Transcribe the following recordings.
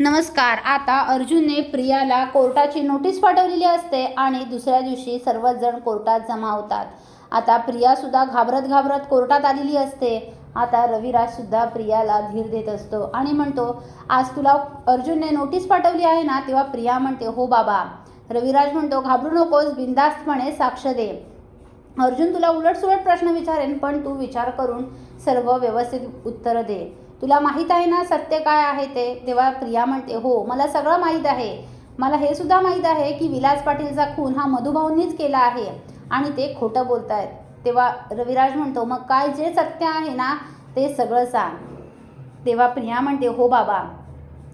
नमस्कार आता अर्जुनने प्रियाला कोर्टाची नोटीस पाठवलेली असते आणि दुसऱ्या दिवशी सर्वच जण कोर्टात जमा होतात. आता प्रियासुद्धा घाबरत घाबरत कोर्टात आलेली असते. आता रविराजसुद्धा प्रियाला धीर देत असतो आणि म्हणतो आज तुला अर्जुनने नोटीस पाठवली आहे ना? तेव्हा प्रिया म्हणते हो बाबा. रविराज म्हणतो घाबरू नकोस बिंदास्तपणे साक्ष दे. अर्जुन तुला उलटसुलट प्रश्न विचारेन पण तू विचार करून सर्व व्यवस्थित उत्तरं दे. तुला माहीत आहे ना सत्य काय आहे ते? तेव्हा प्रिया म्हणते हो मला सगळं माहीत आहे. मला हे सुद्धा माहीत आहे की विलास पाटीलचा खून हा मधुभाऊंनीच केला आहे. आणि ते खोटं बोलत आहेत तेव्हा रविराज म्हणतो मग काय जे सत्य आहे ना ते सगळं सांग. तेव्हा प्रिया म्हणते हो बाबा.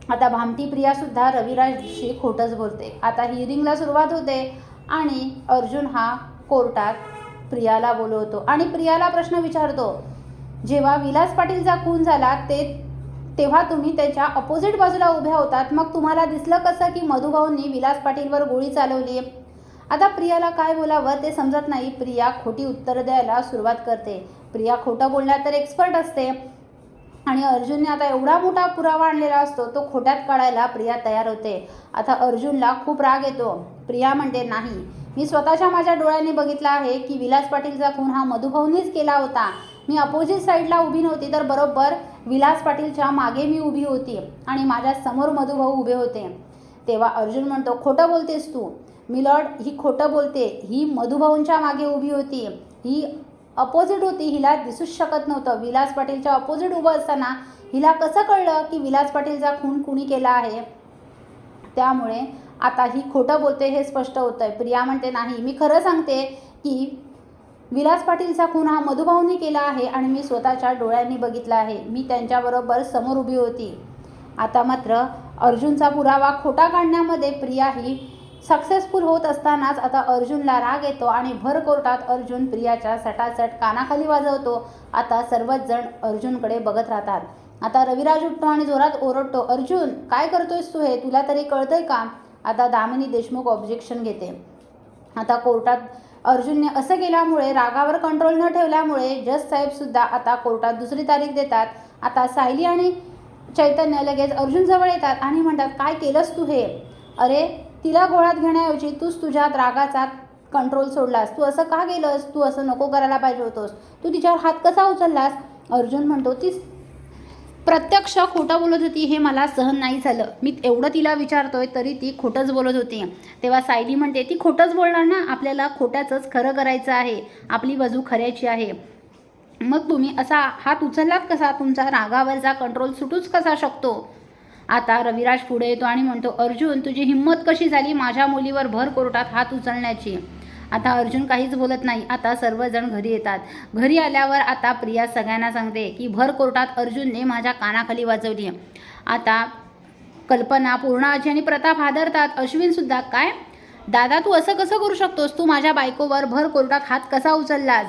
आता भामटी प्रियासुद्धा रविराजशी खोटंच बोलते. आता हिअरिंगला सुरुवात होते आणि अर्जुन हा कोर्टात प्रियाला बोलवतो. आणि प्रियाला प्रश्न विचारतो जेव्हा विलास पाटीलचा खून झाला ते तेव्हा तुम्ही त्याच्या अपोजिट बाजूला उभ्या होतात. मग तुम्हाला दिसलं कसं की मधुभाऊंनी विलास पाटीलवर गोळी चालवली आता प्रियाला काय बोलावं ते समजत नाही. प्रिया खोटी उत्तरं द्यायला सुरुवात करते. प्रिया खोटं बोलण्यात तर एक्सपर्ट असते. आणि अर्जुनने आता एवढा मोठा पुरावा आणलेला असतो तो खोट्यात काढायला प्रिया तयार होते. आता अर्जुनला खूप राग येतो. प्रिया म्हणते नाही मी स्वतःच्या माझ्या डोळ्यांनी बघितलं आहे की विलास पाटीलचा खून हा मधुभाऊंनीच केला होता. मी अपोजिट साईडला उभी नव्हती तर बरोबर विलास पाटीलच्या मागे मी उभी होती आणि माझ्यासमोर मधुभाऊ उभे होते. तेव्हा अर्जुन म्हणतो खोटं बोलतेस तू. मिलॉर्ड ही खोटं बोलते. ही मधुभाऊंच्या मागे उभी होती. ही अपोजिट होती हिला दिसूच शकत नव्हतं. विलास पाटीलच्या अपोजिट उभं असताना हिला कसं कळलं की विलास पाटीलचा खून कुणी केला आहे? त्यामुळे आता ही खोटं बोलते हे स्पष्ट होतं आहे प्रिया म्हणते नाही मी खरं सांगते की विलास पाटीलचा खून हा मधुभाऊनी केला आहे आणि मी स्वतःच्या डोळ्यांनी बघितला आहे. मी त्यांच्याबरोबर समोर उभी होती. आता मात्र अर्जुनचा पुरावा खोटा काढण्यामध्ये प्रिया ही सक्सेसफुल होत असतानाच आता अर्जुनला राग येतो आणि भर कोर्टात अर्जुन प्रियाच्या सटासट कानाखाली वाजवतो. आता सर्वच जण अर्जुनकडे बघत राहतात. आता रविराज उठतो आणि जोरात ओरडतो अर्जुन काय करतोयस तू हे? तुला तरी कळतंय का? आता दामिनी देशमुख ऑब्जेक्शन घेते. आता कोर्टात अर्जुनने असं केल्यामुळे रागावर कंट्रोल न ठेवल्यामुळे जज साहेबसुद्धा आता कोर्टात दुसरी तारीख देतात. आता सायली आणि चैतन्य लगेच अर्जुनजवळ येतात आणि म्हणतात काय केलंस तू हे? अरे तिला गोळ्यात घेण्याऐवजी तूच तुझ्या रागाचा कंट्रोल सोडलास. तू असं का केलंस? तू असं नको करायला पाहिजे होतोस. तू तिच्यावर हात कसा उचललास? अर्जुन म्हणतो ती प्रत्यक्ष खोटं बोलत होती हे मला सहन नाही झालं. मी एवढं तिला विचारतोय तरी ती खोटंच बोलत होती. तेव्हा सायली म्हणते ती खोटंच बोलणार ना? आपल्याला खोट्याचंच खरं करायचं आहे. आपली बाजू खऱ्याची आहे. मग तुम्ही असा हात उचललात कसा? तुमचा रागावरचा कंट्रोल सुटूच कसा शकतो? आता रविराज पुढे येतो आणि म्हणतो अर्जुन तुझी हिंमत कशी झाली माझ्या मुलीवर भर कोर्टात हात उचलण्याची? आता अर्जुन काहीच बोलत नाही. आता सर्वजण घरी येतात. घरी आल्यावर आता प्रिया सगळ्यांना सांगते की भर कोर्टात अर्जुनने माझ्या कानाखाली वाजवली आता कल्पना पूर्णाजी आणि प्रताप हादरतात. अश्विनसुद्धा काय? दादा तू असं कसं करू शकतोस? तू माझ्या बायकोवर भर कोर्टात हात कसा उचललास?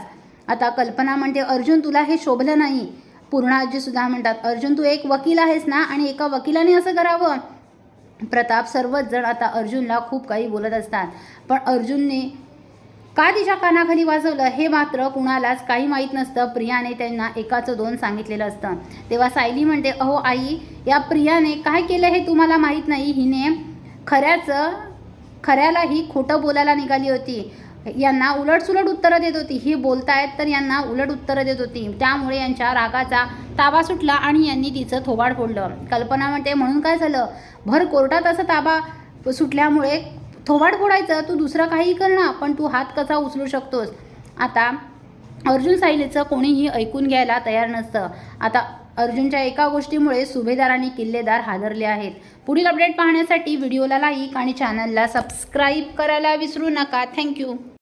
आता कल्पना म्हणते अर्जुन तुला हे शोभलं नाही. पूर्णाजीसुद्धा म्हणतात अर्जुन तू एक वकील आहेस ना आणि एका वकिलाने असं करावं? प्रताप सर्वच जण आता अर्जुनला खूप काही बोलत असतात. पण अर्जुनने का तिच्या कानाखाली वाजवलं हे मात्र कुणालाच काही माहीत नसतं. प्रियाने त्यांना एकाचं दोन सांगितलेलं असतं. तेव्हा सायली म्हणते अहो आई या प्रियाने काय केलं हे तुम्हाला माहीत नाही? हिने खऱ्याचं खऱ्यालाही खोटं बोलायला निघाली होती. यांना उलटसुलट उत्तरं देत होती. ही बोलतायत तर यांना उलट उत्तरं देत होती. त्यामुळे यांच्या रागाचा ताबा सुटला आणि यांनी तिचं थोबाड फोडलं. कल्पना म्हणते म्हणून काय झालं? भर कोर्टात असं ताबा सुटल्यामुळे थोबाड फोडायचं तू दुसरं काही कर ना पण तू हात कसा उचलू शकतोस? आता अर्जुन सायलीचं कोणीही ऐकून घ्यायला तयार नसतं. आता अर्जुनच्या एका गोष्टीमुळे सुभेदार आणि किल्लेदार हादरले आहेत. पुढील अपडेट पाहण्यासाठी व्हिडिओला लाईक आणि चॅनलला सबस्क्राईब करायला विसरू नका. थँक्यू